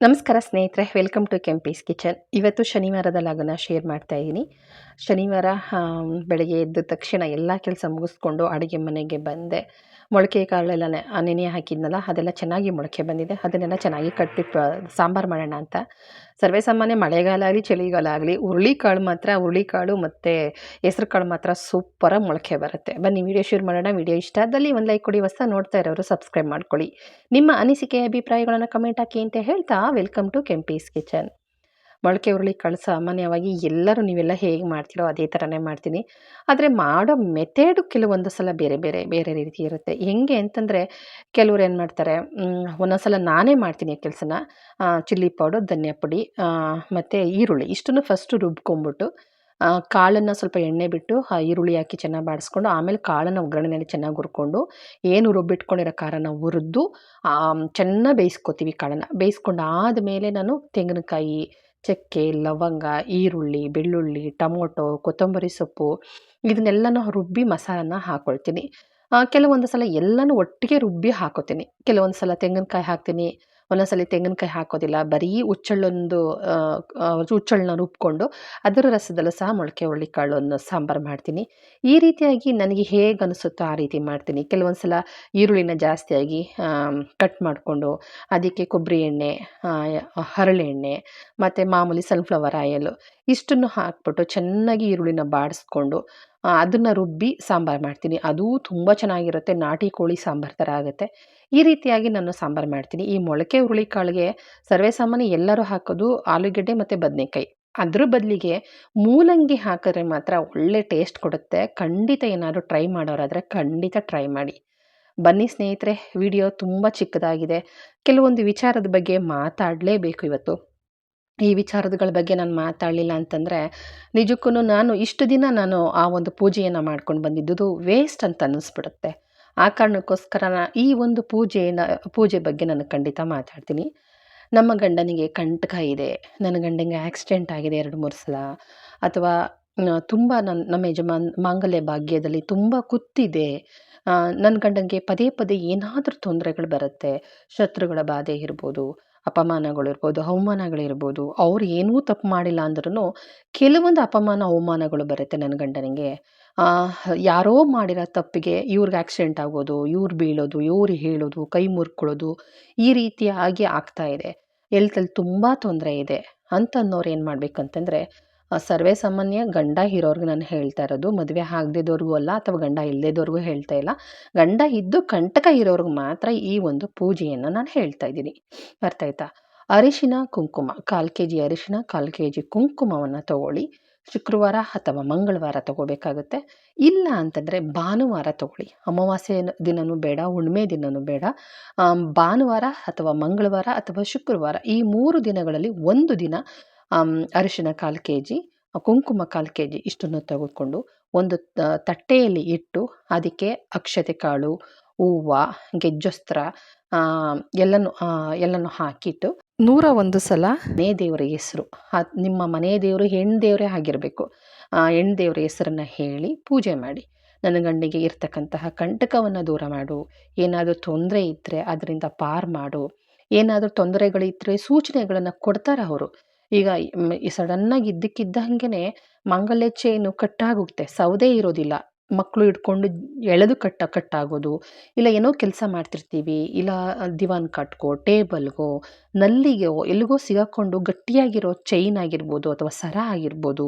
ನಮಸ್ಕಾರ ಸ್ನೇಹಿತರೆ welcome to Kempee's kitchen ಇವತ್ತು ಶನಿವಾರದ ಲಾಗನ ಶೇರ್ ಮಾಡ್ತಾ ಇದ್ದೀನಿ. ಶನಿವಾರ ಬೆಳಗ್ಗೆ ಎದ್ದ ತಕ್ಷಣ ಎಲ್ಲ ಕೆಲಸ ಮುಗಿಸ್ಕೊಂಡು ಅಡುಗೆ ಮನೆಗೆ ಬಂದೆ. ಮೊಳಕೆ ಕಾಳೆಲ್ಲ ನೆನೆ ಹಾಕಿದ್ನಲ್ಲ, ಅದೆಲ್ಲ ಚೆನ್ನಾಗಿ ಮೊಳಕೆ ಬಂದಿದೆ. ಅದನ್ನೆಲ್ಲ ಚೆನ್ನಾಗಿ ಕಟ್ಬಿಟ್ಟು ಸಾಂಬಾರು ಮಾಡೋಣ ಅಂತ. ಸರ್ವೇ ಸಾಮಾನ್ಯ ಮಳೆಗಾಲ ಆಗಲಿ, ಚಳಿಗಾಲ ಆಗಲಿ, ಹುರುಳಿಕಾಳು ಮಾತ್ರ, ಹುರುಳಿಕಾಳು ಮತ್ತು ಹೆಸ್ರು ಕಾಳು ಮಾತ್ರ ಸೂಪರಾಗಿ ಮೊಳಕೆ ಬರುತ್ತೆ. ಬನ್ನಿ, ವಿಡಿಯೋ ಶೇರ್ ಮಾಡೋಣ. ವಿಡಿಯೋ ಇಷ್ಟ ಆದಲ್ಲಿ ಒಂದು ಲೈಕ್ ಕೊಡಿ ಹೊಸ ನೋಡ್ತಾ ಇರೋರು ಸಬ್ಸ್ಕ್ರೈಬ್ ಮಾಡ್ಕೊಳ್ಳಿ. ನಿಮ್ಮ ಅನಿಸಿಕೆ, ಅಭಿಪ್ರಾಯಗಳನ್ನು ಕಮೆಂಟ್ ಹಾಕಿ ಅಂತ ಹೇಳ್ತಾ, ವೆಲ್ಕಮ್ ಟು ಕೆಂಪೀಸ್ ಕಿಚನ್. ಮೊಳಕೆ ಹುರುಳಿ ಕಾಳು ಸಾಮಾನ್ಯವಾಗಿ ಎಲ್ಲರೂ ನೀವೆಲ್ಲ ಹೇಗೆ ಮಾಡ್ತೀರೋ ಅದೇ ಥರನೇ ಮಾಡ್ತೀನಿ. ಆದರೆ ಮಾಡೋ ಮೆಥೇಡು ಕೆಲವೊಂದು ಸಲ ಬೇರೆ ಬೇರೆ ಬೇರೆ ರೀತಿ ಇರುತ್ತೆ. ಹೆಂಗೆ ಅಂತಂದರೆ ಕೆಲವ್ರು ಏನು ಮಾಡ್ತಾರೆ ಒಂದೊಂದ್ಸಲ ಒಂದೊಂದು ಸಲ ನಾನೇ ಮಾಡ್ತೀನಿ ಆ ಕೆಲಸನ ಚಿಲ್ಲಿ ಪೌಡರ್, ಧನಿಯಾ ಪುಡಿ ಮತ್ತು ಈರುಳ್ಳಿ. ಇಷ್ಟನ್ನು ಫಸ್ಟು ರುಬ್ಕೊಂಬಿಟ್ಟು ಕಾಳನ್ನು ಸ್ವಲ್ಪ ಎಣ್ಣೆ ಬಿಟ್ಟು ಈರುಳ್ಳಿ ಹಾಕಿ ಚೆನ್ನಾಗಿ ಬಾಡಿಸ್ಕೊಂಡು, ಆಮೇಲೆ ಕಾಳನ್ನು ಒಗ್ಗರಣೆಯಲ್ಲಿ ಚೆನ್ನಾಗಿ ಹುರ್ಕೊಂಡು, ಏನು ರುಬ್ಬಿಟ್ಕೊಂಡಿರೋ ಖಾರನ ಹುರಿದು ಚೆನ್ನಾಗಿ ಬೇಯಿಸ್ಕೊತೀವಿ ಕಾಳನ್ನು. ಬೇಯಿಸ್ಕೊಂಡು ಆದಮೇಲೆ ನಾನು ತೆಂಗಿನಕಾಯಿ ಚಕ್ಕೆ, ಲವಂಗ, ಈರುಳ್ಳಿ, ಬೆಳ್ಳುಳ್ಳಿ, ಟೊಮೊಟೊ, ಕೊತ್ತಂಬರಿ ಸೊಪ್ಪು ಇದನ್ನೆಲ್ಲನೂ ರುಬ್ಬಿ ಮಸಾಲನ ಹಾಕ್ಕೊಳ್ತೀನಿ ಕೆಲವೊಂದು ಸಲ ಎಲ್ಲನೂ ಒಟ್ಟಿಗೆ ರುಬ್ಬಿ ಹಾಕೋತೀನಿ. ಕೆಲವೊಂದು ಸಲ ತೆಂಗಿನಕಾಯಿ ಹಾಕ್ತೀನಿ. ಒಂದೊಂದು ಸಲ ತೆಂಗಿನಕಾಯಿ ಹಾಕೋದಿಲ್ಲ, ಬರೀ ಹುಚ್ಚಳ್ಳೊಂದು ಹುಚ್ಚಳನ್ನ ರುಬ್ಕೊಂಡು ಅದರ ರಸದಲ್ಲೂ ಸಹ ಮೊಳಕೆ ಹುರುಳಿಕಾಳನ್ನು ಸಾಂಬಾರು ಮಾಡ್ತೀನಿ. ಈ ರೀತಿಯಾಗಿ ನನಗೆ ಹೇಗೆ ಅನಿಸುತ್ತೋ ಆ ರೀತಿ ಮಾಡ್ತೀನಿ. ಕೆಲವೊಂದು ಸಲ ಈರುಳ್ಳಿನ ಜಾಸ್ತಿಯಾಗಿ ಕಟ್ ಮಾಡಿಕೊಂಡು ಅದಕ್ಕೆ ಕೊಬ್ಬರಿ ಎಣ್ಣೆ ಹರಳೆಣ್ಣೆ ಮತ್ತು ಮಾಮೂಲಿ ಸನ್ಫ್ಲವರ್ ಆಯಲು ಇಷ್ಟನ್ನು ಹಾಕ್ಬಿಟ್ಟು ಚೆನ್ನಾಗಿ ಈರುಳ್ಳಿನ ಬಾಡಿಸ್ಕೊಂಡು ಅದನ್ನು ರುಬ್ಬಿ ಸಾಂಬಾರು ಮಾಡ್ತೀನಿ. ಅದೂ ತುಂಬ ಚೆನ್ನಾಗಿರುತ್ತೆ. ನಾಟಿ ಕೋಳಿ ಸಾಂಬಾರು ಥರ ಆಗುತ್ತೆ. ಈ ರೀತಿಯಾಗಿ ನಾನು ಸಾಂಬಾರು ಮಾಡ್ತೀನಿ. ಈ ಮೊಳಕೆ ಹುರುಳಿಕಾಳಿಗೆ ಸರ್ವೇ ಸಾಮಾನ್ಯ ಎಲ್ಲರೂ ಹಾಕೋದು ಆಲೂಗೆಡ್ಡೆ ಮತ್ತು ಬದನೆಕಾಯಿ. ಅದ್ರ ಬದಲಿಗೆ ಮೂಲಂಗಿ ಹಾಕಿದ್ರೆ ಮಾತ್ರ ಒಳ್ಳೆ ಟೇಸ್ಟ್ ಕೊಡುತ್ತೆ. ಖಂಡಿತ ಏನಾದರೂ ಟ್ರೈ ಮಾಡೋರಾದರೆ ಖಂಡಿತ ಟ್ರೈ ಮಾಡಿ. ಬನ್ನಿ ಸ್ನೇಹಿತರೆ, ವಿಡಿಯೋ ತುಂಬ ಚಿಕ್ಕದಾಗಿದೆ. ಕೆಲವೊಂದು ವಿಚಾರದ ಬಗ್ಗೆ ಮಾತಾಡಲೇಬೇಕು ಇವತ್ತು. ಈ ವಿಚಾರಗಳ ಬಗ್ಗೆ ನಾನು ಮಾತಾಡಲಿಲ್ಲ ಅಂತಂದರೆ ನಿಜಕ್ಕೂ ನಾನು ಇಷ್ಟು ದಿನ ನಾನು ಆ ಒಂದು ಪೂಜೆಯನ್ನು ಮಾಡ್ಕೊಂಡು ಬಂದಿದ್ದುದು ವೇಸ್ಟ್ ಅಂತ ಅನ್ನಿಸ್ಬಿಡುತ್ತೆ. ಆ ಕಾರಣಕ್ಕೋಸ್ಕರ ಈ ಒಂದು ಪೂಜೆನ ಪೂಜೆ ಬಗ್ಗೆ ನಾನು ಖಂಡಿತ ಮಾತಾಡ್ತೀನಿ. ನಮ್ಮ ಗಂಡನಿಗೆ ಕಂಟಕ ಇದೆ, ನನ್ನ ಗಂಡನಿಗೆ ಆಕ್ಸಿಡೆಂಟ್ ಆಗಿದೆ ಎರಡು ಮೂರು ಸಲ. ಅಥವಾ ತುಂಬ ನನ್ನ ನಮ್ಮ ಯಜಮಾನ್, ಮಾಂಗಲ್ಯ ಭಾಗ್ಯದಲ್ಲಿ ತುಂಬ ಕುತ್ತಿದೆ. ನನ್ನ ಗಂಡನಿಗೆ ಪದೇ ಪದೇ ಏನಾದರೂ ತೊಂದರೆಗಳು ಬರುತ್ತೆ, ಶತ್ರುಗಳ ಬಾಧೆ ಇರ್ಬೋದು. ಅಪಮಾನಗಳು ಇರ್ಬೋದು ಅವಮಾನಗಳಿರ್ಬೋದು, ಅವ್ರು ಏನೂ ತಪ್ಪು ಮಾಡಿಲ್ಲ ಅಂದ್ರೂ ಕೆಲವೊಂದು ಅಪಮಾನ, ಅವಮಾನಗಳು ಬರುತ್ತೆ ನನ್ನ ಗಂಡನಿಗೆ. ಯಾರೋ ಮಾಡಿರೋ ತಪ್ಪಿಗೆ ಇವ್ರಿಗೆ ಆಕ್ಸಿಡೆಂಟ್ ಆಗೋದು, ಇವ್ರು ಬೀಳೋದು, ಇವ್ರು ಹೇಳೋದು, ಕೈ ಮುರ್ಕೊಳ್ಳೋದು ಈ ರೀತಿಯಾಗಿ ಆಗ್ತಾ ಇದೆ. ಹೆಲ್ತಲ್ಲಿ ತುಂಬ ತೊಂದರೆ ಇದೆ. ಅಂತ ಅನ್ನೋರು ಏನು ಮಾಡ್ಬೇಕಂತಂದರೆ ಸರ್ವೇ ಸಾಮಾನ್ಯ ಗಂಡ ಇರೋರ್ಗೆ ನಾನು ಹೇಳ್ತಾ ಇರೋದು. ಮದುವೆ ಆಗದಿದ್ದವ್ರಿಗೂ ಅಲ್ಲ ಅಥವಾ ಗಂಡ ಇಲ್ಲದಿದ್ದವ್ರಿಗೂ ಹೇಳ್ತಾ ಇಲ್ಲ. ಗಂಡ ಇದ್ದು ಕಂಟಕ ಇರೋರ್ಗೆ ಮಾತ್ರ ಈ ಒಂದು ಪೂಜೆಯನ್ನು ನಾನು ಹೇಳ್ತಾ ಇದ್ದೀನಿ. ಅರ್ಥ ಆಯ್ತಾ ಅರಿಶಿನ, ಕುಂಕುಮ, ಕಾಲು ಕೆ ಜಿ ಅರಿಶಿನ, ಕಾಲು ಕೆ ಜಿ ಕುಂಕುಮವನ್ನು ತಗೊಳ್ಳಿ. ಶುಕ್ರವಾರ ಅಥವಾ ಮಂಗಳವಾರ ತಗೋಬೇಕಾಗುತ್ತೆ. ಇಲ್ಲ ಅಂತಂದರೆ ಭಾನುವಾರ ತಗೊಳ್ಳಿ. ಅಮಾವಾಸ್ಯೆ ದಿನವೂ ಬೇಡ ಹುಣ್ಮೆ ದಿನವೂ ಬೇಡ. ಭಾನುವಾರ ಅಥವಾ ಮಂಗಳವಾರ ಅಥವಾ ಶುಕ್ರವಾರ ಈ ಮೂರು ದಿನಗಳಲ್ಲಿ ಒಂದು ದಿನ ಅರಿಶಿನ ಕಾಲು ಕೆ ಜಿ ಕುಂಕುಮ ಕಾಲು ಕೆ ಜಿ ಇಷ್ಟನ್ನು ತೆಗೆದುಕೊಂಡು ಒಂದು ತಟ್ಟೆಯಲ್ಲಿ ಇಟ್ಟು ಅದಕ್ಕೆ ಅಕ್ಷತೆ ಕಾಳು ಹೂವ ಗೆಜ್ಜಸ್ತ್ರ ಎಲ್ಲನೂ ಎಲ್ಲನೂ ಹಾಕಿಟ್ಟು ನೂರ ಒಂದು ಸಲ ಮನೆ ದೇವರ ಹೆಸರು ನಿಮ್ಮ ಮನೆ ದೇವರು ಹೆಣ್ಣು ದೇವರೇ ಆಗಿರಬೇಕು. ಹೆಣ್ಣು ದೇವರ ಹೆಸರನ್ನು ಹೇಳಿ ಪೂಜೆ ಮಾಡಿ. ನನ್ನ ಗಂಡಿಗೆ ಇರ್ತಕ್ಕಂತಹ ಕಂಟಕವನ್ನು ದೂರ ಮಾಡು. ಏನಾದರೂ ತೊಂದರೆ ಇದ್ದರೆ ಅದರಿಂದ ಪಾರು ಮಾಡು. ಏನಾದರೂ ತೊಂದರೆಗಳಿದ್ದರೆ ಸೂಚನೆಗಳನ್ನು ಕೊಡ್ತಾರೆ ಅವರು. ಈಗ ಈ ಸಡನ್ನಾಗಿ ಇದ್ದಕ್ಕಿದ್ದಂಗೆ ಮಾಂಗಲ್ಯ ಚೈನು ಕಟ್ಟಾಗುತ್ತೆ ಸೌದೆ ಇರೋದಿಲ್ಲ. ಮಕ್ಕಳು ಹಿಡ್ಕೊಂಡು ಎಳೆದು ಕಟ್ಟ, ಕಟ್ಟಾಗೋದು. ಇಲ್ಲ ಏನೋ ಕೆಲಸ ಮಾಡ್ತಿರ್ತೀವಿ. ಇಲ್ಲ ದಿವಾನ್ ಕಟ್ಕೋ, ಟೇಬಲ್ಗೋ, ನಲ್ಲಿಗೋ, ಎಲ್ಲಿಗೋ ಸಿಗಾಕೊಂಡು ಗಟ್ಟಿಯಾಗಿರೋ ಚೈನ್ ಆಗಿರ್ಬೋದು ಅಥವಾ ಸರ ಆಗಿರ್ಬೋದು.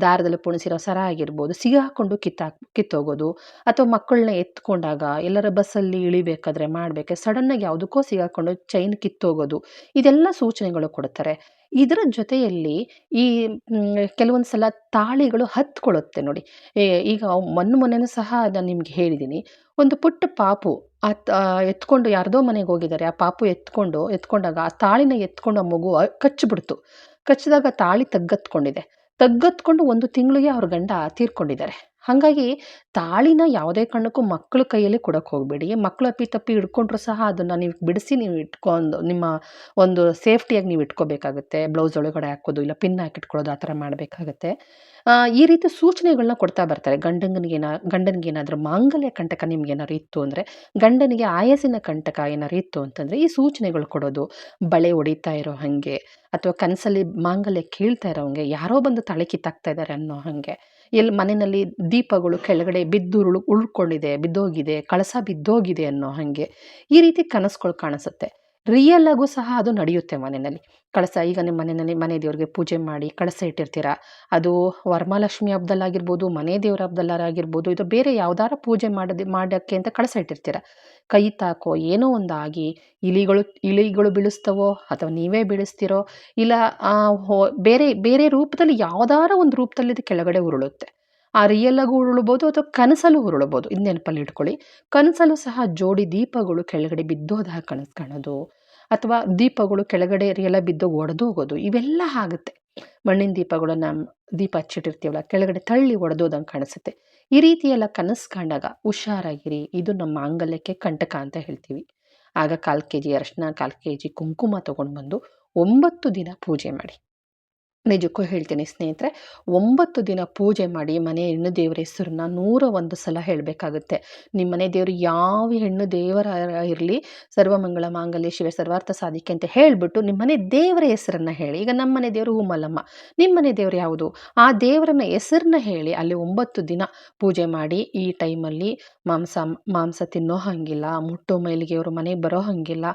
ದಾರದಲ್ಲಿ ಪುಣಿಸಿರೋ ಸರ ಆಗಿರ್ಬೋದು ಸಿಗಾಕೊಂಡು ಕಿತ್ತಾಕ್, ಕಿತ್ತೋಗೋದು, ಅಥವಾ ಮಕ್ಕಳನ್ನ ಎತ್ಕೊಂಡಾಗ ಎಲ್ಲರ ಬಸ್ಸಲ್ಲಿ ಇಳಿಬೇಕಾದ್ರೆ ಮಾಡಬೇಕೆ ಸಡನ್ನಾಗಿ ಯಾವುದಕ್ಕೋ ಸಿಗಾಕೊಂಡು ಚೈನ್ ಕಿತ್ತೋಗೋದು, ಇದೆಲ್ಲ ಸೂಚನೆಗಳು ಕೊಡ್ತಾರೆ. ಇದರ ಜೊತೆಯಲ್ಲಿ ಈ ಕೆಲವೊಂದು ಸಲ ತಾಳಿಗಳು ಹತ್ಕೊಳ್ಳುತ್ತೆ ನೋಡಿ. ಈಗ ಮೊನ್ನೆ ಮೊನ್ನೆನೂ ಸಹ ನಾನು ನಿಮ್ಗೆ ಹೇಳಿದ್ದೀನಿ ಒಂದು ಪುಟ್ಟ ಪಾಪು ಆ ತ- ಆ, ಎತ್ಕೊಂಡು ಯಾರ್ದೋ ಮನೆಗೆ ಹೋಗಿದ್ದಾರೆ, ಆ ಪಾಪು ಎತ್ಕೊಂಡು, ಎತ್ಕೊಂಡಾಗ ಆ ತಾಳಿನ ಎತ್ಕೊಂಡು ಆ ಮಗು ಕಚ್ಚಿಬಿಡ್ತು. ಕಚ್ಚಿದಾಗ ತಾಳಿ ತಗ್ಗತ್ಕೊಂಡಿದೆ. ತಗ್ಗತ್ಕೊಂಡು ಒಂದು ತಿಂಗಳಿಗೆ ಅವ್ರ ಗಂಡ ತೀರ್ಕೊಂಡಿದ್ದಾರೆ. ಹಾಗಾಗಿ ತಾಳಿನ ಯಾವುದೇ ಕಾರಣಕ್ಕೂ ಮಕ್ಕಳ ಕೈಯಲ್ಲಿ ಕೊಡೋಕ್ಕೆ ಹೋಗಬೇಡಿ. ಮಕ್ಕಳು ಅಪ್ಪಿತಪ್ಪಿ ಹಿಡ್ಕೊಂಡ್ರು ಸಹ ಅದನ್ನು ನೀವು ಬಿಡಿಸಿ ನೀವು ಇಟ್ಕೊಂಡು ನಿಮ್ಮ ಒಂದು ಸೇಫ್ಟಿಯಾಗಿ ನೀವು ಇಟ್ಕೋಬೇಕಾಗುತ್ತೆ. ಬ್ಲೌಸ್ ಒಳಗಡೆ ಹಾಕೋದು ಇಲ್ಲ ಪಿನ್ ಹಾಕಿಟ್ಕೊಳ್ಳೋದು ಆ ಥರ ಮಾಡಬೇಕಾಗತ್ತೆ. ಈ ರೀತಿ ಸೂಚನೆಗಳನ್ನ ಕೊಡ್ತಾ ಬರ್ತಾರೆ. ಗಂಡನಿಗೇನ ಗಂಡನಿಗೇನಾದರೂ ಮಾಂಗಲ್ಯ ಕಂಟಕ ನಿಮ್ಗೇನಾದ್ರು ಇತ್ತು ಅಂದರೆ, ಗಂಡನಿಗೆ ಆಯಸ್ಸಿನ ಕಂಟಕ ಏನಾದ್ರು ಇತ್ತು ಅಂತಂದರೆ ಈ ಸೂಚನೆಗಳು ಕೊಡೋದು. ಬಳೆ ಹೊಡಿತಾ ಇರೋ ಹಾಗೆ, ಅಥವಾ ಕನಸಲ್ಲಿ ಮಾಂಗಲ್ಯ ಕೀಳ್ತಾ ಹಾಗೆ ಯಾರೋ ಬಂದು ತಲೆ ಕಿತ್ತಾಕ್ತಾ ಇದ್ದಾರೆ ಅನ್ನೋ ಹಾಗೆ. ಎಲ್ಲಿ ಮನೆಯಲ್ಲಿ ದೀಪಗಳು ಕೆಳಗಡೆ ಬಿದ್ದುರುಳು ಉಳ್ಕೊಂಡಿದೆ, ಬಿದ್ದೋಗಿದೆ, ಕಳಸ ಬಿದ್ದೋಗಿದೆ ಅನ್ನೋ ಹಾಗೆ ಈ ರೀತಿ ಕನಸುಗಳು ಕಾಣಿಸುತ್ತೆ. ರಿಯಲ್ ಆಗೂ ಸಹ ಅದು ನಡೆಯುತ್ತೆ ಮನೆಯಲ್ಲಿ. ಕಳಸ, ಈಗ ನಿಮ್ಮ ಮನೆಯಲ್ಲಿ ಮನೆ ದೇವ್ರಿಗೆ ಪೂಜೆ ಮಾಡಿ ಕಳಸ ಇಟ್ಟಿರ್ತೀರ? ಅದು ವರಮಹಾಲಕ್ಷ್ಮಿ ಹಬ್ಬದಲ್ಲಾಗಿರ್ಬೋದು ಮನೆ ದೇವ್ರ ಹಬ್ಬದಲ್ಲಾಗಿರ್ಬೋದು ಇದು ಬೇರೆ ಯಾವ್ದಾರ ಪೂಜೆ ಮಾಡದೆ, ಮಾಡೋಕ್ಕೆ ಅಂತ ಕಳಸ ಇಟ್ಟಿರ್ತೀರ? ಕೈ ತಾಕೋ, ಏನೋ ಒಂದು ಆಗಿ ಇಲಿಗಳು ಇಲಿಗಳು ಬೀಳಿಸ್ತವೋ ಅಥವಾ ನೀವೇ ಬೀಳಿಸ್ತೀರೋ? ಇಲ್ಲ ಬೇರೆ ಬೇರೆ ರೂಪದಲ್ಲಿ ಯಾವ್ದಾರ ಒಂದು ರೂಪದಲ್ಲಿ ಇದು ಕೆಳಗಡೆ ಉರುಳುತ್ತೆ. ಆ ರಿಯಲ್ಲಾಗೂ ಉರುಳ್ಬೋದು ಅಥವಾ ಕನಸಲ್ಲೂ ಉರುಳ್ಬೋದು. ಇದು ನೆನಪಲ್ಲಿ ಇಟ್ಕೊಳ್ಳಿ. ಕನಸಲ್ಲೂ ಸಹ ಜೋಡಿ ದೀಪಗಳು ಕೆಳಗಡೆ ಬಿದ್ದೋದಾಗ ಕನಸು ಕಾಣೋದು. ಅಥವಾ ದೀಪಗಳು ಕೆಳಗಡೆ ರಿಯಲ್ಲ ಬಿದ್ದು ಒಡೆದು ಹೋಗೋದು. ಇವೆಲ್ಲ ಆಗುತ್ತೆ. ಮಣ್ಣಿನ ದೀಪಗಳನ್ನ ದೀಪ ಹಚ್ಚಿಟ್ಟಿರ್ತೀವಲ್ಲ, ಕೆಳಗಡೆ ತಳ್ಳಿ ಒಡೆದೋದಂಗೆ ಕಾಣಿಸುತ್ತೆ. ಈ ರೀತಿ ಎಲ್ಲ ಕನಸು ಕಂಡಾಗ ಹುಷಾರಾಗಿರಿ. ಇದು ನಮ್ಮ ಮಾಂಗಲ್ಯಕ್ಕೆ ಕಂಟಕ ಅಂತ ಹೇಳ್ತೀವಿ. ಆಗ ಕಾಲು ಕೆ ಜಿ ಅರಶಿನ, ಕಾಲು ಕೆ ಜಿ ಕುಂಕುಮ ತೊಗೊಂಡು ಬಂದು ಒಂಬತ್ತು ದಿನ ಪೂಜೆ ಮಾಡಿ. ನಿಜಕ್ಕೂ ಹೇಳ್ತೀನಿ ಸ್ನೇಹಿತರೆ, ಒಂಬತ್ತು ದಿನ ಪೂಜೆ ಮಾಡಿ ಮನೆ ಹೆಣ್ಣು ದೇವರ ಹೆಸರನ್ನ ನೂರ ಒಂದು ಸಲ ಹೇಳಬೇಕಾಗುತ್ತೆ. ನಿಮ್ಮ ಮನೆ ದೇವರು ಯಾವ ಹೆಣ್ಣು ದೇವರ ಇರಲಿ ಸರ್ವಮಂಗಳ ಮಾಂಗಲ್ಯ ಶಿವ ಸರ್ವಾರ್ಥ ಸಾಧಿಕೆ ಅಂತ ಹೇಳಿಬಿಟ್ಟು ನಿಮ್ಮ ಮನೆ ದೇವರ ಹೆಸರನ್ನು ಹೇಳಿ. ಈಗ ನಮ್ಮ ಮನೆ ದೇವರು ಹೂಮಲ್ಲಮ್ಮ ನಿಮ್ಮ ಮನೆ ದೇವರು ಯಾವುದು? ಆ ದೇವರನ್ನ ಹೆಸರನ್ನ ಹೇಳಿ ಅಲ್ಲಿ ಒಂಬತ್ತು ದಿನ ಪೂಜೆ ಮಾಡಿ ಈ ಟೈಮಲ್ಲಿ ಮಾಂಸ ಮಾಂಸ ತಿನ್ನೋ ಹಾಗಿಲ್ಲ, ಮುಟ್ಟು ಮೈಲಿಗೆ ಅವರು ಮನೆಗೆ ಬರೋ ಹಾಗಿಲ್ಲ.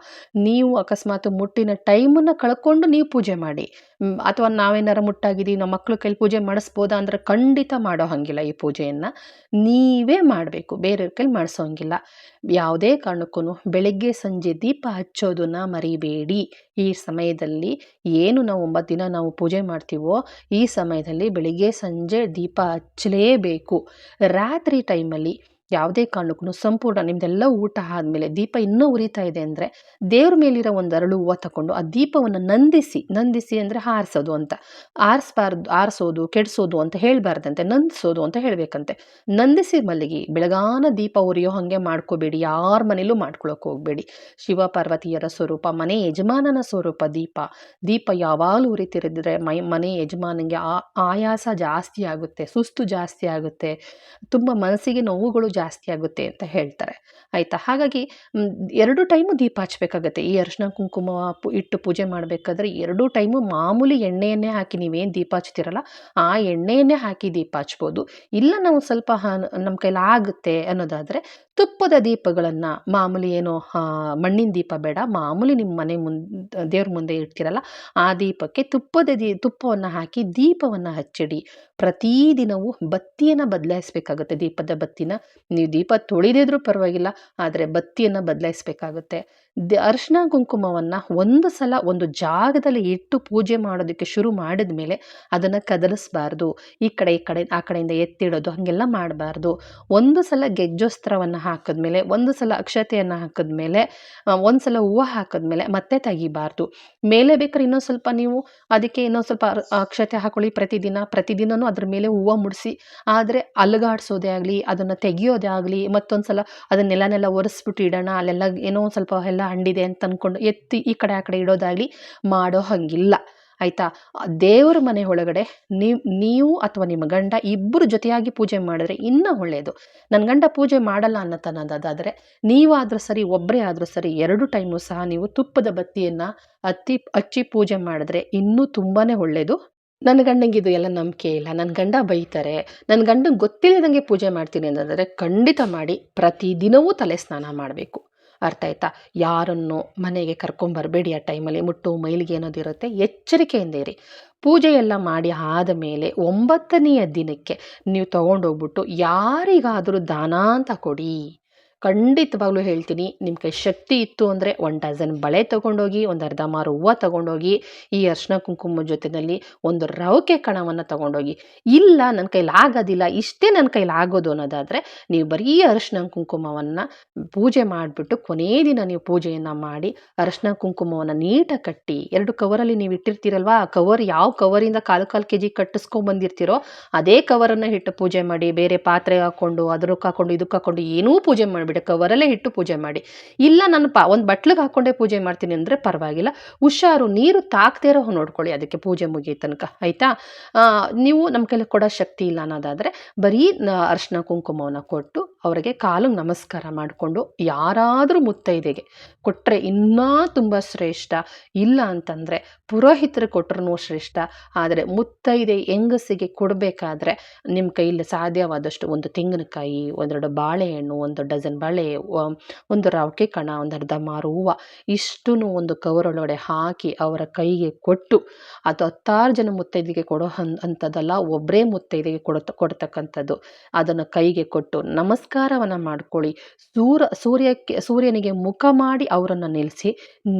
ನೀವು ಅಕಸ್ಮಾತ್ ಮುಟ್ಟಿನ ಟೈಮನ್ನು ಕಳ್ಕೊಂಡು ನೀವು ಪೂಜೆ ಮಾಡಿ. ಅಥವಾ ನಾವೇನಾರು ಮುಟ್ಟಾಗಿದ್ದೀವಿ, ನಮ್ಮ ಮಕ್ಕಳು ಕೈಲಿ ಪೂಜೆ ಮಾಡಿಸ್ಬೋದಾ ಅಂದ್ರೆ ಖಂಡಿತ ಮಾಡೋ ಹಂಗಿಲ್ಲ ಈ ಪೂಜೆಯನ್ನು. ನೀವೇ ಮಾಡಬೇಕು, ಬೇರೆಯವ್ರ ಕೈಲಿ ಮಾಡಿಸೋ ಹಂಗಿಲ್ಲ. ಯಾವುದೇ ಕಾರಣಕ್ಕೂ ಬೆಳಗ್ಗೆ ಸಂಜೆ ದೀಪ ಹಚ್ಚೋದನ್ನು ಮರಿಬೇಡಿ. ಈ ಸಮಯದಲ್ಲಿ ಏನು ನಾವು ಒಂಬತ್ತು ದಿನ ನಾವು ಪೂಜೆ ಮಾಡ್ತೀವೋ ಈ ಸಮಯದಲ್ಲಿ ಬೆಳಿಗ್ಗೆ ಸಂಜೆ ದೀಪ ಹಚ್ಚಲೇಬೇಕು. ರಾತ್ರಿ ಟೈಮಲ್ಲಿ ಯಾವುದೇ ಕಾರಣಕ್ಕೂ ಸಂಪೂರ್ಣ ನಿಮ್ಮದೆಲ್ಲ ಊಟ ಆದಮೇಲೆ ದೀಪ ಇನ್ನೂ ಉರಿತಾ ಇದೆ ಅಂದರೆ ದೇವ್ರ ಮೇಲಿರೋ ಒಂದು ಅರಳು ಹೂವು ತಗೊಂಡು ಆ ದೀಪವನ್ನು ನಂದಿಸಿ ನಂದಿಸಿ ಅಂದರೆ ಹಾರಿಸೋದು ಅಂತ. ಆರಿಸ್ಬಾರ್ದು, ಆರಿಸೋದು, ಕೆಡಿಸೋದು ಅಂತ ಹೇಳಬಾರ್ದಂತೆ, ನಂದಿಸೋದು ಅಂತ ಹೇಳಬೇಕಂತೆ. ನಂದಿಸಿ ಮಲ್ಲಿಗೆ, ಬೆಳಗಾನ ದೀಪ ಉರಿಯೋ ಹಾಗೆ ಮಾಡ್ಕೋಬೇಡಿ, ಯಾರ ಮನೇಲೂ ಮಾಡ್ಕೊಳಕ್ಕೆ ಹೋಗಬೇಡಿ. ಶಿವ ಪಾರ್ವತಿಯರ ಸ್ವರೂಪ, ಮನೆ ಯಜಮಾನನ ಸ್ವರೂಪ ದೀಪ. ದೀಪ ಯಾವಾಗಲೂ ಉರಿತಿರಿದ್ರೆ ಮೈ, ಮನೆ ಯಜಮಾನಿಗೆ ಆ ಆಯಾಸ ಜಾಸ್ತಿ ಆಗುತ್ತೆ, ಸುಸ್ತು ಜಾಸ್ತಿ ಆಗುತ್ತೆ. ತುಂಬ ಮನಸ್ಸಿಗೆ ನೋವುಗಳು ಜಾಸ್ತಿ ಆಗುತ್ತೆ ಅಂತ ಹೇಳ್ತಾರೆ. ಆಯಿತಾ? ಹಾಗಾಗಿ ಎರಡು ಟೈಮು ದೀಪ ಹಚ್ಬೇಕಾಗತ್ತೆ. ಈ ಅರಿಶಿನ ಕುಂಕುಮ ಇಟ್ಟು ಪೂಜೆ ಮಾಡಬೇಕಾದ್ರೆ ಎರಡು ಟೈಮು ಮಾಮೂಲಿ ಎಣ್ಣೆಯನ್ನೇ ಹಾಕಿ ನೀವೇನು ದೀಪ ಹಚ್ತಿರಲ್ಲ, ಆ ಎಣ್ಣೆಯನ್ನೇ ಹಾಕಿ ದೀಪ ಹಚ್ಬೋದು. ಇಲ್ಲ, ನಾವು ಸ್ವಲ್ಪ ನಮ್ಮ ಕೈಲಿ ಆಗುತ್ತೆ ಅನ್ನೋದಾದರೆ ತುಪ್ಪದ ದೀಪಗಳನ್ನು ಮಾಮೂಲಿ ಏನು ಮಣ್ಣಿನ ದೀಪ ಬೇಡ, ಮಾಮೂಲಿ ನಿಮ್ಮ ಮನೆ ಮುಂದೆ, ದೇವ್ರ ಮುಂದೆ ಇಡ್ತಿರಲ್ಲ, ಆ ದೀಪಕ್ಕೆ ತುಪ್ಪದ ದೀ, ತುಪ್ಪವನ್ನು ಹಾಕಿ ದೀಪವನ್ನು ಹಚ್ಚಿಡಿ. ಪ್ರತಿದಿನವೂ ಬತ್ತಿಯನ್ನು ಬದಲಾಯಿಸ್ಬೇಕಾಗುತ್ತೆ, ದೀಪದ ಬತ್ತಿನ. ನೀವು ದೀಪ ತೊಳಿದಿದ್ರೂ ಪರವಾಗಿಲ್ಲ, ಆದರೆ ಬತ್ತಿಯನ್ನು ಬದಲಾಯಿಸ್ಬೇಕಾಗುತ್ತೆ. ದ ಅರಿಶಿನ ಕುಂಕುಮವನ್ನು ಒಂದು ಸಲ ಒಂದು ಜಾಗದಲ್ಲಿ ಇಟ್ಟು ಪೂಜೆ ಮಾಡೋದಕ್ಕೆ ಶುರು ಮಾಡಿದ ಮೇಲೆ ಅದನ್ನು ಕದಲಿಸ್ಬಾರ್ದು. ಈ ಕಡೆ ಈ ಕಡೆ, ಆ ಕಡೆಯಿಂದ ಎತ್ತಿಡೋದು, ಹಾಗೆಲ್ಲ ಮಾಡಬಾರ್ದು. ಒಂದು ಸಲ ಗೆಜ್ಜೋಸ್ತ್ರವನ್ನು ಹಾಕಿದ್ಮೇಲೆ, ಒಂದು ಸಲ ಅಕ್ಷತೆಯನ್ನು ಹಾಕಿದ ಮೇಲೆ ಒಂದು ಸಲ ಹೂವು ಹಾಕಿದ್ಮೇಲೆ ಮತ್ತೆ ತೆಗಿಬಾರ್ದು. ಮೇಲೆ ಬೇಕಾದ್ರೆ ಇನ್ನೊಂದು ಸ್ವಲ್ಪ ನೀವು ಅದಕ್ಕೆ ಇನ್ನೊಂದು ಸ್ವಲ್ಪ ಅಕ್ಷತೆ ಹಾಕೊಳ್ಳಿ ಪ್ರತಿದಿನ. ಪ್ರತಿದಿನವೂ ಅದ್ರ ಮೇಲೆ ಹೂವು ಮುಡಿಸಿ, ಆದರೆ ಅಲುಗಾಡಿಸೋದೇ ಆಗಲಿ, ಅದನ್ನು ತೆಗಿಯೋದೇ ಆಗಲಿ ಮತ್ತೊಂದು ಸಲ ಅದನ್ನೆಲ್ಲನೆಲ್ಲ ಒರೆಸ್ಬಿಟ್ಟು ಇಡೋಣ, ಅಲ್ಲೆಲ್ಲ ಏನೋ ಒಂದು ಸ್ವಲ್ಪ ಎಲ್ಲ ಹಂಡಿದೆ ಅಂತ ಅಂದ್ಕೊಂಡು ಎತ್ತಿ ಈ ಕಡೆ ಆ ಕಡೆ ಇಡೋದಾಗಲಿ ಮಾಡೋ ಹಾಗಿಲ್ಲ. ಆಯಿತಾ? ದೇವರ ಮನೆ ಒಳಗಡೆ ನೀವು ಅಥವಾ ನಿಮ್ಮ ಗಂಡ ಇಬ್ಬರು ಜೊತೆಯಾಗಿ ಪೂಜೆ ಮಾಡಿದ್ರೆ ಇನ್ನೂ ಒಳ್ಳೆಯದು ನನ್ನ ಗಂಡ ಪೂಜೆ ಮಾಡಲ್ಲ ಅನ್ನತನದಾದರೆ ನೀವಾದರೂ ಸರಿ ಒಬ್ಬರೇ ಆದರೂ ಸರಿ ಎರಡು ಟೈಮು ಸಹ ನೀವು ತುಪ್ಪದ ಬತ್ತಿಯನ್ನು ಹತ್ತಿ ಹಚ್ಚಿ ಪೂಜೆ ಮಾಡಿದ್ರೆ ಇನ್ನೂ ತುಂಬಾ ಒಳ್ಳೆಯದು ನನ್ನ ಗಂಡಂಗೆ ಇದು ಎಲ್ಲ ನಂಬಿಕೆ ಇಲ್ಲ. ನನ್ನ ಗಂಡ ಬೈತಾರೆ. ನನ್ನ ಗಂಡಂಗೆ ಗೊತ್ತಿಲ್ಲದಂಗೆ ಪೂಜೆ ಮಾಡ್ತೀನಿ ಅಂತಂದರೆ ಖಂಡಿತ ಮಾಡಿ ಪ್ರತಿದಿನವೂ ತಲೆ ಸ್ನಾನ ಮಾಡಬೇಕು. ಅರ್ಥ ಆಯ್ತಾ? ಯಾರನ್ನು ಮನೆಗೆ ಕರ್ಕೊಂಬರಬೇಡಿ ಆ ಟೈಮಲ್ಲಿ, ಮುಟ್ಟು ಮೈಲಿಗೆ ಅನ್ನೋದಿರುತ್ತೆ ಎಚ್ಚರಿಕೆಯಿಂದ ಇರಿ. ಪೂಜೆ ಎಲ್ಲ ಮಾಡಿ ಆದ ಮೇಲೆ ಒಂಬತ್ತನೆಯ ದಿನಕ್ಕೆ ನೀವು ತಗೊಂಡೋಗ್ಬಿಟ್ಟು ಯಾರಿಗಾದರೂ ದಾನ ಅಂತ ಕೊಡಿ. ಖಂಡಿತವಾಗ್ಲೂ ಹೇಳ್ತೀನಿ ನಿಮ್ಮ ಕೈ ಶಕ್ತಿ ಇತ್ತು ಅಂದರೆ ಒಂದು ಡಜನ್ ಬಳೆ ತೊಗೊಂಡೋಗಿ, ಒಂದು ಅರ್ಧ ಮಾರು ಹೂವು ತೊಗೊಂಡೋಗಿ, ಈ ಅರ್ಶಿನ ಕುಂಕುಮ ಜೊತೆಯಲ್ಲಿ ಒಂದು ರವಕೆ ಕಣವನ್ನು ತೊಗೊಂಡೋಗಿ. ಇಲ್ಲ ನನ್ನ ಕೈಲಿ ಆಗೋದಿಲ್ಲ, ಇಷ್ಟೇ ನನ್ನ ಕೈಲಿ ಆಗೋದು ಅನ್ನೋದಾದರೆ ನೀವು ಬರೀ ಅರಿಶಿನ ಕುಂಕುಮವನ್ನು ಪೂಜೆ ಮಾಡಿಬಿಟ್ಟು ಕೊನೇ ದಿನ ನೀವು ಪೂಜೆಯನ್ನು ಮಾಡಿ, ಅರಿಶಿನ ಕುಂಕುಮವನ್ನು ನೀಟಾಗಿ ಕಟ್ಟಿ, ಎರಡು ಕವರಲ್ಲಿ ನೀವು ಇಟ್ಟಿರ್ತೀರಲ್ವಾ, ಆ ಕವರ್ ಯಾವ ಕವರಿಂದ ಕಾಲು ಕಾಲು ಕೆ ಜಿ ಕಟ್ಟಿಸ್ಕೊಂಡ್ಬಂದಿರ್ತೀರೋ ಅದೇ ಕವರನ್ನು ಇಟ್ಟು ಪೂಜೆ ಮಾಡಿ, ಬೇರೆ ಪಾತ್ರೆ ಹಾಕ್ಕೊಂಡು ಅದ್ರಕ್ಕೆ ಹಾಕ್ಕೊಂಡು ಇದಕ್ಕೆ ಹಾಕ್ಕೊಂಡು ಏನೂ ಪೂಜೆ ಮಾಡಿಬಿಡಿ ಕವರಲ್ಲೇ ಇಟ್ಟು ಪೂಜೆ ಮಾಡಿ. ಇಲ್ಲ ನಾನು ಪ, ಒಂದು ಬಟ್ಲಿಗೆ ಹಾಕ್ಕೊಂಡೇ ಪೂಜೆ ಮಾಡ್ತೀನಿ ಅಂದರೆ ಪರವಾಗಿಲ್ಲ. ಹುಷಾರು, ನೀರು ತಾಕದೇ ಇರೋ ನೋಡ್ಕೊಳ್ಳಿ ಅದಕ್ಕೆ ಪೂಜೆ ಮುಗಿಯೋ ತನಕ, ಆಯಿತಾ? ನೀವು ನಮ್ಮ ಕೈಲಿ ಕೊಡೋ ಶಕ್ತಿ ಇಲ್ಲ ಅನ್ನೋದಾದರೆ ಬರೀ ಅರ್ಶಿನ ಕುಂಕುಮವನ್ನು ಕೊಟ್ಟು ಅವರಿಗೆ ಕಾಲು ನಮಸ್ಕಾರ ಮಾಡಿಕೊಂಡು ಯಾರಾದರೂ ಮುತ್ತೈದೆಗೆ ಕೊಟ್ಟರೆ ಇನ್ನೂ ತುಂಬ ಶ್ರೇಷ್ಠ, ಇಲ್ಲ ಅಂತಂದರೆ ಪುರೋಹಿತರು ಕೊಟ್ಟರು ಶ್ರೇಷ್ಠ, ಆದರೆ ಮುತ್ತೈದೆ ಹೆಂಗಸಿಗೆ ಕೊಡಬೇಕಾದ್ರೆ ನಿಮ್ಮ ಕೈಯಲ್ಲಿ ಸಾಧ್ಯವಾದಷ್ಟು ಒಂದು ತೆಂಗಿನಕಾಯಿ ಒಂದೆರಡು ಬಾಳೆಹಣ್ಣು, ಒಂದು ಡಜನ್ ಬಾಳೆ ಒಂದು ರವಕೆ ಕಣ, ಒಂದು ಅರ್ಧ ಮಾರು ಹೂವು ಇಷ್ಟೂ ಒಂದು ಕವರೊಳಗಡೆ ಹಾಕಿ ಅವರ ಕೈಗೆ ಕೊಟ್ಟು ಅದು ಹತ್ತಾರು ಜನ ಮುತ್ತೈದೆಗೆ ಕೊಡೋ ಅಂಥದ್ದಲ್ಲ ಒಬ್ಬರೇ ಮುತ್ತೈದೆಗೆ ಕೊಡ ಕೊಡ್ತಕ್ಕಂಥದ್ದು. ಅದನ್ನು ಕೈಗೆ ಕೊಟ್ಟು ನಮಸ್ಕಾರವನ್ನು ಮಾಡ್ಕೊಳ್ಳಿ. ಸೂರ, ಸೂರ್ಯಕ್ಕೆ, ಸೂರ್ಯನಿಗೆ ಮುಖ ಮಾಡಿ ಅವರನ್ನು ನಿಲ್ಲಿಸಿ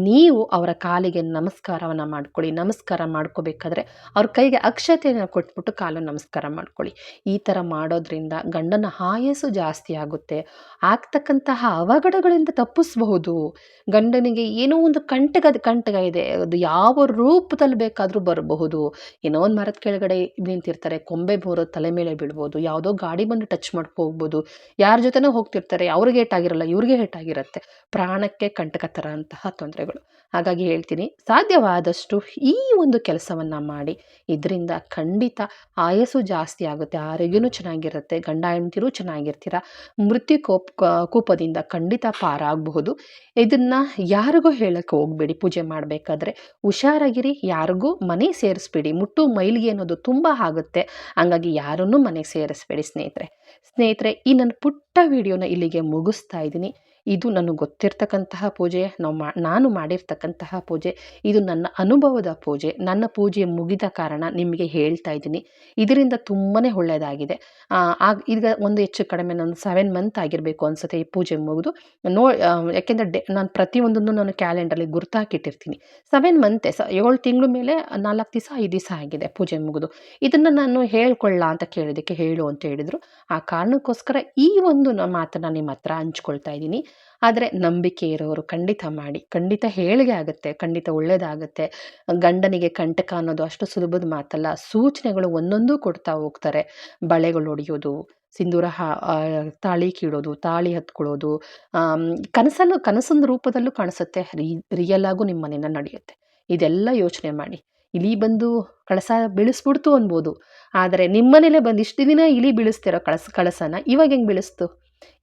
ನೀವು ಅವರ ಕಾಲಿಗೆ ನಮಸ್ಕಾರವನ್ನು ಮಾಡ್ಕೊಳ್ಳಿ. ನಮಸ್ಕಾರ ಮಾಡ್ಕೋಬೇಕಾದ್ರೆ ಅವ್ರ ಕೈಗೆ ಅಕ್ಷತೆಯನ್ನು ಕೊಟ್ಬಿಟ್ಟು ಕಾಲು ನಮಸ್ಕಾರ ಮಾಡ್ಕೊಳ್ಳಿ. ಈ ಥರ ಮಾಡೋದ್ರಿಂದ ಗಂಡನ ಆಯಸ್ಸು ಜಾಸ್ತಿ ಆಗುತ್ತೆ. ಆಗ್ತಕ್ಕಂತಹ ಅವಘಡಗಳಿಂದ ತಪ್ಪಿಸಬಹುದು. ಗಂಡನಿಗೆ ಏನೋ ಒಂದು ಕಂಟಗದ ಕಂಟಕ ಇದೆ. ಅದು ಯಾವ ರೂಪದಲ್ಲಿ ಬೇಕಾದರೂ ಬರಬಹುದು. ಏನೋ ಒಂದು ಮರದ ಕೆಳಗಡೆ ನಿಂತಿರ್ತಾರೆ. ಕೊಂಬೆ ಬೋರೋ ತಲೆ ಮೇಲೆ ಬೀಳ್ಬೋದು. ಯಾವುದೋ ಗಾಡಿ ಬಂದು ಟಚ್ ಮಾಡ್ಕೊ ಹೋಗ್ಬೋದು. ಯಾರ ಜೊತೆನೋ ಹೋಗ್ತಿರ್ತಾರೆ, ಅವ್ರಿಗೆ ಏಟಾಗಿರಲ್ಲ, ಇವ್ರಿಗೆ ಏಟಾಗಿರುತ್ತೆ. ಪ್ರಾಣಕ್ಕೆ ಕಂಟಕ ಥರ ತೊಂದರೆಗಳು. ಹಾಗಾಗಿ ಹೇಳ್ತೀನಿ, ಸಾಧ್ಯವಾದಷ್ಟು ಈ ಒಂದು ಕೆಲಸವನ್ನು ಮಾಡಿ. ಇದರಿಂದ ಖಂಡಿತ ಆಯಸ್ಸು ಜಾಸ್ತಿ ಆಗುತ್ತೆ, ಆರೋಗ್ಯನೂ ಚೆನ್ನಾಗಿರುತ್ತೆ, ಗಂಡ ಹೆಂಡ್ತಿರೂ ಚೆನ್ನಾಗಿರ್ತೀರ, ಮೃತ್ಯು ಕೋಪ್ ಕೋಪದಿಂದ ಕೂಪದಿಂದ ಖಂಡಿತ ಪಾರಾಗಬಹುದು. ಇದನ್ನು ಯಾರಿಗೂ ಹೇಳಕ್ಕೆ ಹೋಗಬೇಡಿ, ಪೂಜೆ ಮಾಡಬೇಕಾದ್ರೆ. ಹುಷಾರಾಗಿರಿ, ಯಾರಿಗೂ ಮನೆ ಸೇರಿಸ್ಬೇಡಿ. ಮುಟ್ಟು, ಮೈಲಿಗೆ ಅನ್ನೋದು ತುಂಬ ಆಗುತ್ತೆ. ಹಂಗಾಗಿ ಯಾರನ್ನೂ ಮನೆಗೆ ಸೇರಿಸ್ಬೇಡಿ ಸ್ನೇಹಿತರೆ. ಸ್ನೇಹಿತರೆ, ಈ ನನ್ನ ಪುಟ್ಟ ವಿಡಿಯೋನ ಇಲ್ಲಿಗೆ ಮುಗಿಸ್ತಾ ಇದ್ದೀನಿ. ಇದು ನನಗೆ ಗೊತ್ತಿರ್ತಕ್ಕಂತಹ ಪೂಜೆ, ನಾವು ಮಾ, ನಾನು ಮಾಡಿರ್ತಕ್ಕಂತಹ ಪೂಜೆ, ಇದು ನನ್ನ ಅನುಭವದ ಪೂಜೆ, ನನ್ನ ಪೂಜೆ ಮುಗಿದ ಕಾರಣ ನಿಮಗೆ ಹೇಳ್ತಾ ಇದ್ದೀನಿ. ಇದರಿಂದ ತುಂಬಾ ಒಳ್ಳೆಯದಾಗಿದೆ. ಆಗ, ಈಗ ಒಂದು ಹೆಚ್ಚು ಕಡಿಮೆ ನಾನು ಸೆವೆನ್ ಮಂತ್ ಆಗಿರಬೇಕು ಅನ್ಸುತ್ತೆ ಈ ಪೂಜೆ ಮುಗಿದು. ನೋ ಯಾಕೆಂದರೆ ಡೆ, ನಾನು ಪ್ರತಿಯೊಂದನ್ನು ನಾನು ಕ್ಯಾಲೆಂಡರಲ್ಲಿ ಗುರ್ತಾಕಿಟ್ಟಿರ್ತೀನಿ ಸೆವೆನ್ ಮಂತೆ ಸ, ಏಳು ತಿಂಗಳ ಮೇಲೆ ನಾಲ್ಕು ದಿವಸ ಐದು ದಿವಸ ಆಗಿದೆ ಪೂಜೆ ಮುಗಿದು. ಇದನ್ನು ನಾನು ಹೇಳ್ಕೊಳ್ಳ ಅಂತ ಕೇಳಿದ್ದಕ್ಕೆ ಹೇಳು ಅಂತ ಹೇಳಿದರು. ಆ ಕಾರಣಕ್ಕೋಸ್ಕರ ಈ ಒಂದು ಮಾತನ್ನು ಮಾತನ್ನ ನಿಮ್ಮ ಹತ್ರ ಹಂಚ್ಕೊಳ್ತಾ ಇದ್ದೀನಿ. ಆದರೆ ನಂಬಿಕೆ ಇರೋರು ಖಂಡಿತ ಮಾಡಿ, ಖಂಡಿತ ಹೇಳಿಗೆ ಆಗುತ್ತೆ, ಖಂಡಿತ ಒಳ್ಳೇದಾಗುತ್ತೆ. ಗಂಡನಿಗೆ ಕಂಟಕ ಅನ್ನೋದು ಅಷ್ಟು ಸುಲಭದ ಮಾತಲ್ಲ, ಸೂಚನೆಗಳು ಒಂದೊಂದು ಕೊಡ್ತಾ ಹೋಗ್ತಾರೆ. ಬಳೆಗಳು ಹೊಡೆಯೋದು ಸಿಂಧೂರ ಹಾ ತಾಳಿ ಕೀಳೋದು, ತಾಳಿ ಹತ್ಕೊಳ್ಳೋದು ಕನಸಲ್ಲೂ ಕನಸಿನ ರೂಪದಲ್ಲೂ ಕಾಣಿಸುತ್ತೆ, ರಿ ರಿಯಲ್ ಆಗು ನಿಮ್ಮ ಮನೇನ ನಡೆಯುತ್ತೆ. ಇದೆಲ್ಲ ಯೋಚನೆ ಮಾಡಿ. ಇಲಿ ಬಂದು ಕಳಸ ಬೀಳಿಸ್ಬಿಡ್ತು ಅನ್ಬೋದು. ಆದರೆ ನಿಮ್ಮನೇಲೆ ಬಂದು ಇಷ್ಟು ದಿನ ಇಲಿ ಬೀಳಿಸ್ತಿರೋ ಕಳಸ, ಕಳಸನ ಇವಾಗ ಹೆಂಗೆ ಬೀಳಿಸ್ತು?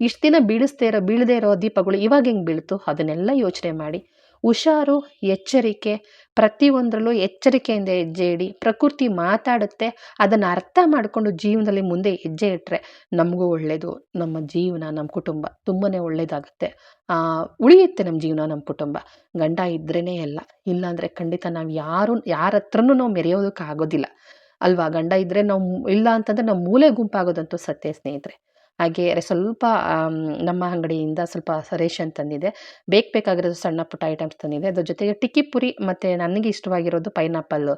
ಇಷ್ಟು ದಿನ ಬೀಳಿಸ್ದೇ ಇರೋ, ಬೀಳದೇ ಇರೋ ದೀಪಗಳು ಇವಾಗ ಹೆಂಗೆ ಬೀಳ್ತು? ಅದನ್ನೆಲ್ಲ ಯೋಚನೆ ಮಾಡಿ. ಹುಷಾರು, ಎಚ್ಚರಿಕೆ, ಪ್ರತಿಯೊಂದರಲ್ಲೂ ಎಚ್ಚರಿಕೆಯಿಂದ ಹೆಜ್ಜೆ ಇಡಿ. ಪ್ರಕೃತಿ ಮಾತಾಡುತ್ತೆ, ಅದನ್ನು ಅರ್ಥ ಮಾಡಿಕೊಂಡು ಜೀವನದಲ್ಲಿ ಮುಂದೆ ಹೆಜ್ಜೆ ಇಟ್ಟರೆ ನಮಗೂ ಒಳ್ಳೆಯದು ನಮ್ಮ ಜೀವನ, ನಮ್ಮ ಕುಟುಂಬ ತುಂಬಾ ಒಳ್ಳೆಯದಾಗುತ್ತೆ ಉಳಿಯುತ್ತೆ ನಮ್ಮ ಜೀವನ, ನಮ್ಮ ಕುಟುಂಬ. ಗಂಡ ಇದ್ರೇ ಎಲ್ಲ ಇಲ್ಲಾಂದರೆ ಖಂಡಿತ ನಾವು ಯಾರು, ಯಾರ ಹತ್ರನೂ ನಾವು ಮೆರೆಯೋದಕ್ಕಾಗೋದಿಲ್ಲ. ಅಲ್ವಾ? ಗಂಡ ಇದ್ದರೆ ನಾವು, ಇಲ್ಲ ಅಂತಂದರೆ ನಮ್ಮ ಮೂಲೆ ಗುಂಪಾಗೋದಂತೂ ಸತ್ಯ ಸ್ನೇಹಿತರೆ. ಹಾಗೆ ಸ್ವಲ್ಪ ನಮ್ಮ ಅಂಗಡಿಯಿಂದ ಸ್ವಲ್ಪ ರೇಷನ್ ತಂದಿದೆ. ಬೇಕು ಬೇಕಾಗಿರೋದು ಸಣ್ಣ ಪುಟ್ಟ ಐಟಮ್ಸ್ ತಂದಿದೆ. ಅದ್ರ ಜೊತೆಗೆ ಟಿಕ್ಕಿ ಪುರಿ ಮತ್ತು ನನಗೆ ಇಷ್ಟವಾಗಿರೋದು ಪೈನಾಪಲ್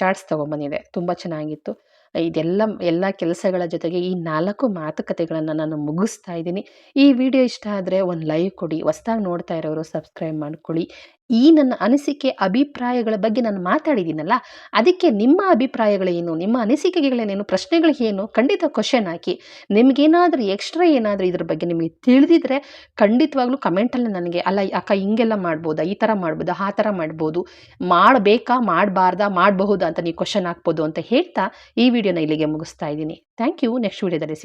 ಚಾಟ್ಸ್ ತೊಗೊಂಬಂದಿದೆ. ತುಂಬ ಚೆನ್ನಾಗಿತ್ತು. ಇದೆಲ್ಲ, ಎಲ್ಲ ಕೆಲಸಗಳ ಜೊತೆಗೆ ಈ ನಾಲ್ಕು ಮಾತುಕತೆಗಳನ್ನು ನಾನು ಮುಗಿಸ್ತಾ ಇದ್ದೀನಿ. ಈ ವಿಡಿಯೋ ಇಷ್ಟ ಆದರೆ ಒಂದು ಲೈಕ್ ಕೊಡಿ. ಹೊಸ್ದಾಗಿ ನೋಡ್ತಾ ಇರೋರು ಸಬ್ಸ್ಕ್ರೈಬ್ ಮಾಡ್ಕೊಳ್ಳಿ. ಈ ನನ್ನ ಅನಿಸಿಕೆ ಅಭಿಪ್ರಾಯಗಳ ಬಗ್ಗೆ ನಾನು ಮಾತಾಡಿದ್ದೀನಲ್ಲ, ಅದಕ್ಕೆ ನಿಮ್ಮ ಅಭಿಪ್ರಾಯಗಳೇನು ನಿಮ್ಮ ಅನಿಸಿಕೆಗಳೇನೇನು? ಏನು? ಖಂಡಿತ ಕ್ವಶನ್ ಹಾಕಿ. ನಿಮಗೇನಾದರೂ ಎಕ್ಸ್ಟ್ರಾ ಏನಾದರೂ ಇದ್ರ ಬಗ್ಗೆ ನಿಮಗೆ ತಿಳಿದಿದ್ರೆ ಖಂಡಿತವಾಗ್ಲೂ ಕಮೆಂಟಲ್ಲಿ ನನಗೆ, ಅಲ್ಲ, ಅಕ್ಕ, ಹಿಂಗೆಲ್ಲ ಮಾಡ್ಬೋದಾ? ಈ ಥರ ಮಾಡ್ಬೋದಾ? ಆ ಥರ ಮಾಡ್ಬೋದು? ಮಾಡಬೇಕಾ? ಮಾಡಬಾರ್ದಾ? ಮಾಡಬಹುದಾ ಅಂತ ನೀವು ಕ್ವಶನ್ ಹಾಕ್ಬೋದು ಅಂತ ಹೇಳ್ತಾ ಈ ವಿಡಿಯೋನ ಇಲ್ಲಿಗೆ ಮುಗಿಸ್ತಾ ಇದ್ದೀನಿ. ಥ್ಯಾಂಕ್ ಯು ನೆಕ್ಸ್ಟ್ ವಿಡಿಯೋದಲ್ಲಿ